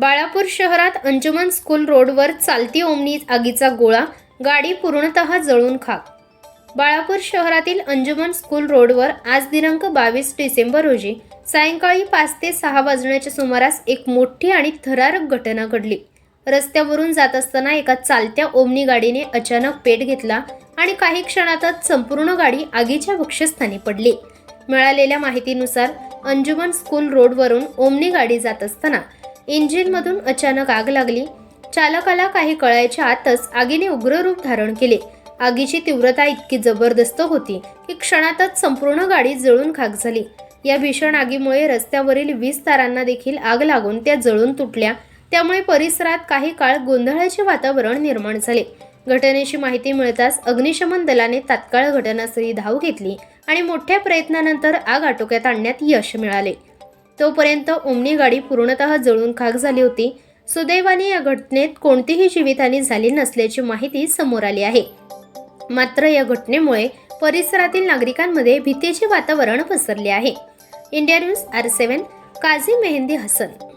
बाळापूर शहरात अंजुमन स्कूल रोडवर चालती ओमनी आगीचा गोळा गाडी पूर्णतः जळून खाक. बाळापूर शहरातील अंजुमन स्कूल रोडवर आज दिनांक बावीस डिसेंबर रोजी सायंकाळी पाच ते सहा वाजण्याच्या सुमारास एक मोठी आणि थरारक घटना घडली. रस्त्यावरून जात असताना एका चालत्या ओमनी गाडीने अचानक पेट घेतला आणि काही क्षणातच संपूर्ण गाडी आगीच्या वक्षस्थानी पडली. मिळालेल्या माहितीनुसार अंजुमन स्कूल रोडवरून ओमनी गाडी जात असताना इंजिनमधून अचानक आग लागली. चालकाला काही कळायच्या आतच आगीने उग्र रूप धारण केले. आगीची तीव्रता इतकी जबरदस्त होती की क्षणातच संपूर्ण गाडी जळून खाक झाली. या भीषण आगीमुळे रस्त्यावरील वीज तारांना देखील आग लागून त्या जळून तुटल्या. त्यामुळे परिसरात काही काळ गोंधळाचे वातावरण निर्माण झाले. घटनेची माहिती मिळताच अग्निशमन दलाने तात्काळ घटनास्थळी धाव घेतली आणि मोठ्या प्रयत्नानंतर आग आटोक्यात आणण्यात यश मिळाले. तोपर्यंत ओमनी गाडी पूर्णतः जळून खाक झाली होती. सुदैवाने या घटनेत कोणतीही जीवितहानी झाली नसल्याची माहिती समोर आली आहे. मात्र या घटनेमुळे परिसरातील नागरिकांमध्ये भीतीचे वातावरण पसरले आहे. India news R seven Kazi Mehedi Hasan.